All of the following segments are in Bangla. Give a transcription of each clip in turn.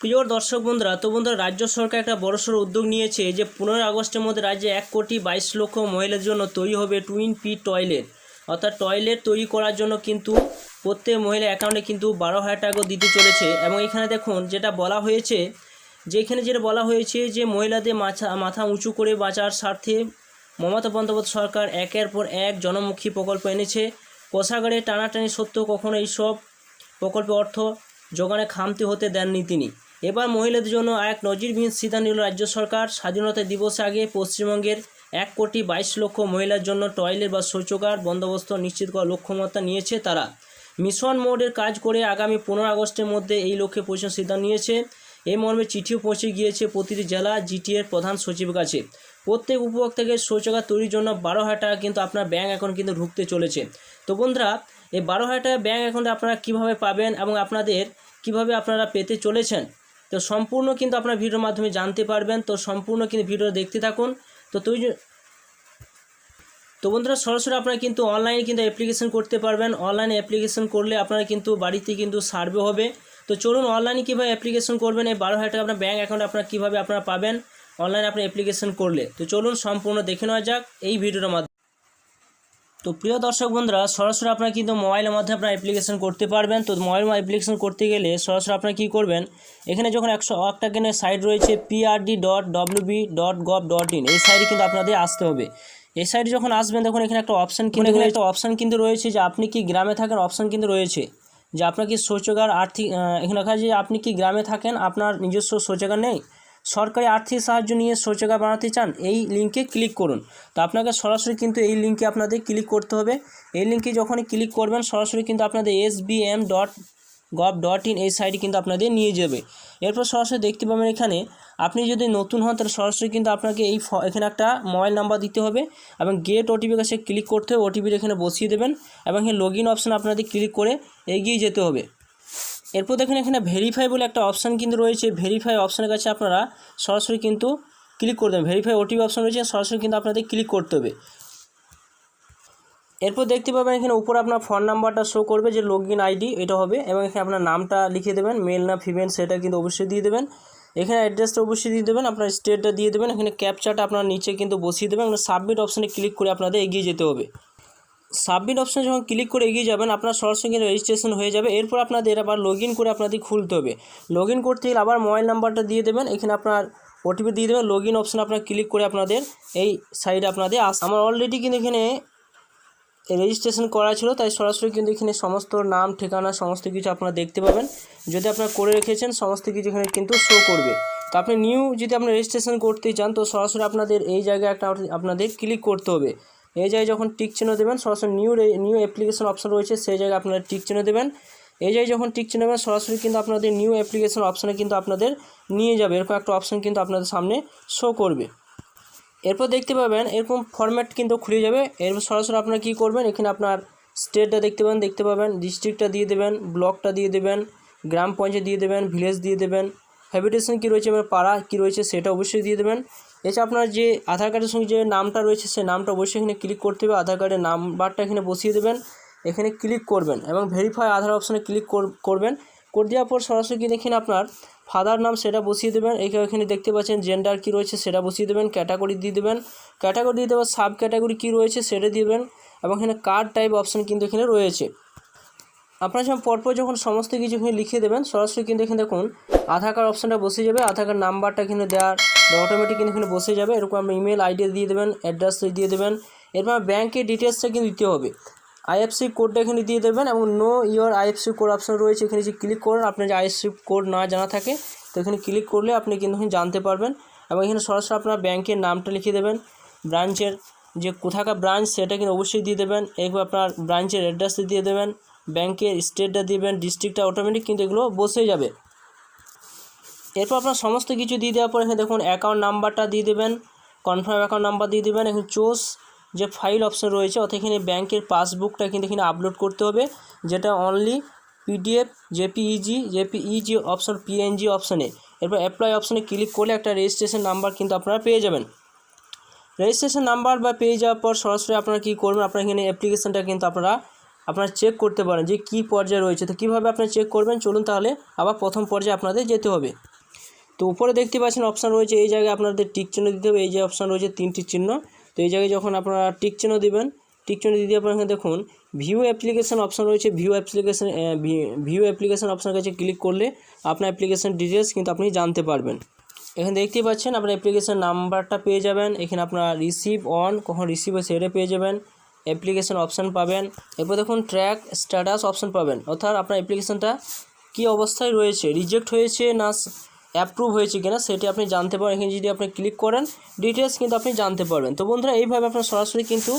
প্রিয় দর্শক বন্ধুরা, তো বন্ধুরা, রাজ্য সরকার একটা বড়সড় উদ্যোগ নিয়েছে যে পনেরোই আগস্টের মধ্যে রাজ্যে এক কোটি বাইশ লক্ষ মহিলার জন্য তৈরি হবে টুইন পি টয়লেট অর্থাৎ টয়লেট তৈরি করার জন্য কিন্তু প্রত্যেক মহিলা অ্যাকাউন্টে কিন্তু বারো হাজার টাকা দিতে চলেছে। এবং এখানে দেখুন, যেটা বলা হয়েছে যেখানে যেটা বলা হয়েছে যে মহিলাদের মাথা মাথা উঁচু করে বাঁচার স্বার্থে মমতা বন্দ্যোপাধ্যায় সরকার একের পর এক জনমুখী প্রকল্প এনেছে। কোষাগারে টানাটানি সত্ত্বেও কখনো এইসব প্রকল্পে অর্থ যোগানে খামতি হতে দেননি তিনি। এবার মহিলাদের জন্য এক নজিরবিহীন সিদ্ধান্ত নিল রাজ্য সরকার। স্বাধীনতা দিবস আগে পশ্চিমবঙ্গের এক কোটি বাইশ লক্ষ মহিলার জন্য টয়লেট বা শৌচাগার বন্দোবস্ত নিশ্চিত করার লক্ষ্যমাত্রা নিয়েছে তারা। মিশন মোডের কাজ করে আগামী পনেরো আগস্টের মধ্যে এই লক্ষ্যে পৌঁছানোর সিদ্ধান্ত নিয়েছে। এই মর্মে চিঠিও পৌঁছে গিয়েছে প্রতিটি জেলা জিটিএর প্রধান সচিবের কাছে। প্রত্যেক উপভোক্তাকে শৌচাগার তৈরির জন্য বারো হাজার টাকা কিন্তু আপনার ব্যাঙ্ক অ্যাকাউন্ট কিন্তু ঢুকতে চলেছে। তো বন্ধুরা, এই বারো হাজার টাকা ব্যাঙ্ক অ্যাকাউন্টে আপনারা কীভাবে পাবেন এবং আপনাদের কীভাবে আপনারা পেতে চলেছেন? তো সম্পূর্ণ কিন্তু আপনার ভিডিওর মাধ্যমে জানতে পারবেন। তো সম্পূর্ণ কিন্তু ভিডিও দেখতে থাকুন। তো তুই তো বন্ধুরা, সরাসরি আপনারা কিন্তু অনলাইনে কিন্তু অ্যাপ্লিকেশন করতে পারবেন। অনলাইনে অ্যাপ্লিকেশন করলে আপনারা কিন্তু বাড়িতে কিন্তু সার্ভে হবে। তো চলুন অনলাইনে কীভাবে অ্যাপ্লিকেশন করবেন? এই বারো হাজার টাকা আপনার ব্যাঙ্ক অ্যাকাউন্ট আপনারা কীভাবে আপনারা পাবেন? অনলাইনে আপনি অ্যাপ্লিকেশন করলে। তো চলুন সম্পূর্ণ দেখে নেওয়া যাক এই ভিডিওর মাধ্যমে। তো প্রিয় দর্শক বন্ধুরা সরাসরি আপনারা কিন্তু মোবাইলের মাধ্যমে আপনারা অ্যাপ্লিকেশন করতে পারবেন। তো মোবাইল অ্যাপ্লিকেশন করতে গেলে সরাসরি আপনারা কী করবেন? এখানে যখন একশো একটা কেন সাইট রয়েছে PRD dot WB dot gov dot in এই সাইটে কিন্তু আপনাদের আসতে হবে। এই সাইডে যখন আসবেন তখন এখানে একটা অপশান কিন্তু এখানে একটা অপশান কিন্তু রয়েছে যে আপনি কি গ্রামে থাকেন অপশান কিন্তু রয়েছে। যে আপনার কি শৌচাগার আর্থিক এখানে আছে যে আপনি কি গ্রামে থাকেন আপনার নিজস্ব শৌচাগার নেই? সরকারি আর্থিক সাহায্য নিয়ে শৌচাগার বানাতে চান, এই লিঙ্কে ক্লিক করুন। তো আপনাকে সরাসরি কিন্তু এই লিঙ্কে আপনাদের ক্লিক করতে হবে। এই লিঙ্কে যখনই ক্লিক করবেন, সরাসরি কিন্তু আপনাদের S dot gov dot in এই সাইটে কিন্তু আপনাদের নিয়ে যাবে। এরপর সরাসরি দেখতে পাবেন এখানে, আপনি যদি নতুন হন, তাহলে সরাসরি কিন্তু আপনাকে এই এখানে একটা মোবাইল নাম্বার দিতে হবে এবং গেট ওটিপি কাছে ক্লিক করতে হবে। ওটিপিটা এখানে বসিয়ে দেবেন এবং এখানে লগ ইন অপশান আপনাদের ক্লিক করে এগিয়ে যেতে হবে। এরপর দেখেন এখানে ভেরিফাই বলে একটা অপশান কিন্তু রয়েছে। ভেরিফাই অপশানের কাছে আপনারা সরাসরি কিন্তু ক্লিক করে দেবেন। ভেরিফাই ওটিপি অপশান রয়েছে, সরাসরি কিন্তু আপনাদের ক্লিক করতে হবে। এরপর দেখতে পাবেন এখানে উপরে আপনার ফোন নাম্বারটা শো করবে যে লগ আইডি এটা হবে এবং এখানে আপনার নামটা লিখে দেবেন মেল না ফিমেল সেটা কিন্তু অবশ্যই দিয়ে দেবেন। এখানে অ্যাড্রেসটা অবশ্যই দিয়ে দেবেন, আপনার স্টেটটা দিয়ে দেবেন। এখানে ক্যাপচাটা আপনার নিচে কিন্তু বসিয়ে দেবেন সাবমিট অপশানে ক্লিক করে আপনাদের এগিয়ে যেতে হবে। সাবমিট অপশানে যখন ক্লিক করে এগিয়ে যাবেন, আপনার সরাসরি কিন্তু রেজিস্ট্রেশন হয়ে যাবে। এরপর আপনাদের আবার লগ করে আপনাদের খুলতে হবে। লগ করতে গেলে আবার মোবাইল নাম্বারটা দিয়ে দেবেন। এখানে আপনার ওটিপি দিয়ে দেবেন। লগ ইন অপশানে আপনার ক্লিক করে আপনাদের এই সাইডে আপনাদের আস আমার অলরেডি কিন্তু এখানে রেজিস্ট্রেশন করা ছিল, তাই সরাসরি কিন্তু এখানে সমস্ত নাম, ঠিকানা, সমস্ত কিছু আপনারা দেখতে পাবেন। যদি আপনারা করে রেখেছেন, সমস্ত কিছু এখানে কিন্তু শো করবে। তো আপনি নিউ যদি আপনি রেজিস্ট্রেশন করতে চান, তো সরাসরি আপনাদের এই জায়গায় একটা আপনাদের ক্লিক করতে হবে। এই জায়গায় যখন টিক চিহ্ন দেবেন, সরাসরি নিউ নিউ অ্যাপ্লিকেশন অপশন রয়েছে, সেই জায়গায় আপনারা টিক চিহ্ন দেবেন। এই জায়গায় যখন টিক চিহ্ন দেবেন, সরাসরি কিন্তু আপনাদের নিউ অ্যাপ্লিকেশন অপশানে কিন্তু আপনাদের নিয়ে যাবে। এরকম একটা অপশন কিন্তু আপনাদের সামনে শো করবে। এরপর দেখতে পাবেন, এরকম ফরম্যাট কিন্তু খুলে যাবে। এরপর সরাসরি আপনারা কী করবেন, এখানে আপনার স্টেটটা দেখতে পাবেন দেখতে পাবেন ডিস্ট্রিক্টটা দিয়ে দেবেন ব্লকটা দিয়ে দেবেন, গ্রাম পঞ্চায়েত দিয়ে দেবেন ভিলেজ দিয়ে দেবেন হ্যাবিটেশন কী রয়েছে, এবার পাড়া কী রয়েছে, সেটা অবশ্যই দিয়ে দেবেন। এছাড়া আপনার যে আধার কার্ডের সঙ্গে যে নামটা রয়েছে, সেই নামটা অবশ্যই এখানে ক্লিক করতে হবে। আধার কার্ডের নাম্বারটা এখানে বসিয়ে দেবেন। এখানে ক্লিক করবেন এবং ভেরিফাই আধার অপশানে ক্লিক করবেন। করে দেওয়ার পর সরাসরি এখানে আপনার ফাদার নাম সেটা বসিয়ে দেবেন। এখানে এখানে দেখতে পাচ্ছেন জেন্ডার কী রয়েছে সেটা বসিয়ে দেবেন। ক্যাটাগরি দিয়ে দেবেন। ক্যাটাগরি দিয়ে দেবেন সাব ক্যাটাগরি কী রয়েছে সেটা দিবেন এবং এখানে কার্ড টাইপ অপশান কিন্তু এখানে রয়েছে। আপনারা যখন পরপর যখন সমস্ত কিছু এখানে লিখে দেবেন, সরাসরি কিন্তু এখানে দেখুন আধার কার্ড অপশানটা বসে যাবে আধার কার্ড নাম্বারটা এখানে দেওয়ার অটোমেটিক কিন্তু এখানে বসে যাবে। এরকম আপনি ইমেল আইডি দিয়ে দেবেন অ্যাড্রেস দিয়ে দেবেন। এরপর ব্যাঙ্কের ডিটেলসটা কিন্তু দিতে হবে। আইএফসি কোডটা এখানে দিয়ে দেবেন এবং know your IFC code option রয়েছে, এখানে যে ক্লিক করুন, আপনার যে আইএফসি কোড না জানা থাকে, তো এখানে ক্লিক করলে আপনি কিন্তু জানতে পারবেন। এবং এখানে সরাসরি আপনার ব্যাংকের নামটা লিখে দেবেন ব্রাঞ্চের যে কোথাকার ব্রাঞ্চ সেটা কিন্তু অবশ্যই দিয়ে দেবেন। এরপর আপনার ব্রাঞ্চের অ্যাড্রেসটা দিয়ে দেবেন ব্যাংকের স্টেটটা দিবেন ডিস্ট্রিক্টটা অটোমেটিক কিন্তু এগুলো বসে যাবে। এরপর আপনার সমস্ত কিছু দিয়ে দেওয়ার পর এখানে দেখুন অ্যাকাউন্ট নাম্বারটা দিয়ে দেবেন কনফার্ম অ্যাকাউন্ট নাম্বার দিয়ে দেবেন, এখানে চোস যে ফাইল অপশন রয়েছে, অর্থাৎ এখানে ব্যাংকের পাসবুকটা কিন্তু এখানে আপলোড করতে হবে, যেটা only PDF JPEG JPEG option PNG অপশনে এরপর অ্যাপ্লাই অপশনে ক্লিক করলে একটা রেজিস্ট্রেশন নাম্বার কিন্তু আপনারা পেয়ে যাবেন। রেজিস্ট্রেশন নাম্বার বা পেয়ে যাওয়ার পর সরাসরি আপনারা কী করবেন, আপনারা এখানে অ্যাপ্লিকেশনটা কিন্তু আপনারা আপনারা চেক করতে পারেন যে কী পর্যায়ে রয়েছে। তো কীভাবে আপনারা চেক করবেন, চলুন তাহলে আবার প্রথম পর্যায়ে আপনাদের যেতে হবে। তো উপরে দেখতে পাচ্ছেন অপশান রয়েছে, এই জায়গায় আপনাদের টিক চিহ্ন দিতে হবে, এই যে অপশান রয়েছে তিনটি চিহ্ন। তো এই জায়গায় যখন আপনারা টিক চিহ্ন দিবেন টিক চিহ্ন দিতে আপনার দেখুন ভিউ অ্যাপ্লিকেশন অপশান রয়েছে ভিউ অ্যাপ্লিকেশান ভিউ অ্যাপ্লিকেশান অপশানের কাছে ক্লিক করলে আপনার অ্যাপ্লিকেশান ডিটেলস কিন্তু আপনি জানতে পারবেন। এখানে দেখতেই পাচ্ছেন আপনার অ্যাপ্লিকেশান নাম্বারটা পেয়ে যাবেন, এখানে আপনার রিসিভ অন কখন রিসিভ হয় সেটা পেয়ে যাবেন অ্যাপ্লিকেশান অপশান পাবেন। এরপর দেখুন ট্র্যাক স্ট্যাটাস অপশান পাবেন, অর্থাৎ আপনার অ্যাপ্লিকেশনটা কী অবস্থায় রয়েছে রিজেক্ট হয়েছে না অ্যাপ্রুভ হয়েছে কিনা সেটি আপনি জানতে পারেন। এখানে যদি আপনি ক্লিক করেন ডিটেলস কিন্তু আপনি জানতে পারবেন। তো বন্ধুরা, এইভাবে আপনার সরাসরি কিন্তু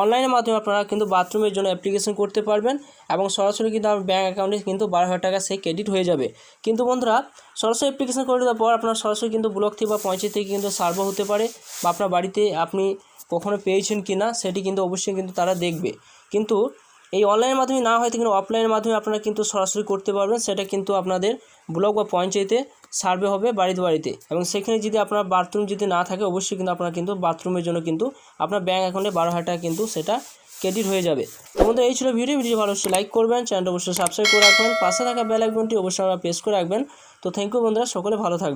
অনলাইনের মাধ্যমে আপনারা কিন্তু বাথরুমের জন্য অ্যাপ্লিকেশন করতে পারবেন এবং সরাসরি কিন্তু আপনার ব্যাঙ্ক অ্যাকাউন্টে কিন্তু বারো হাজার টাকা সেই ক্রেডিট হয়ে যাবে। কিন্তু বন্ধুরা, সরাসরি অ্যাপ্লিকেশন করে দেওয়ার পর আপনার সরাসরি কিন্তু ব্লক থেকে বা পঞ্চায়েত থেকে কিন্তু সার্ভার হতে পারে বা আপনার বাড়িতে আপনি কখনো পেয়েছেন কি না সেটি কিন্তু অবশ্যই কিন্তু তারা দেখবে। কিন্তু এই অনলাইনের মাধ্যমে না হয়তো কিন্তু অফলাইনের মাধ্যমে আপনারা কিন্তু সরাসরি করতে পারবেন। সেটা কিন্তু আপনাদের ব্লক বা পঞ্চায়েতে সার্ভে হবে বাড়িতে বাড়িতে। এবং সেখানে যদি আপনার বাথরুম যদি না থাকে, অবশ্যই কিন্তু আপনার কিন্তু বাথরুমের জন্য কিন্তু আপনার ব্যাঙ্ক অ্যাকাউন্টে বারো হাজার টাকা কিন্তু সেটা ক্রেডিট হয়ে যাবে। তো বন্ধু এই ছিল ভিডিও ভিডিও ভালো অবশ্যই লাইক করবেন চ্যানেলটা অবশ্যই সাবস্ক্রাইব করে রাখবেন, পাশে থাকা বেল আইকনটি অবশ্যই আপনারা প্রেস করে রাখবেন। তো থ্যাংক ইউ বন্ধুরা, সকলে ভালো থাকবেন।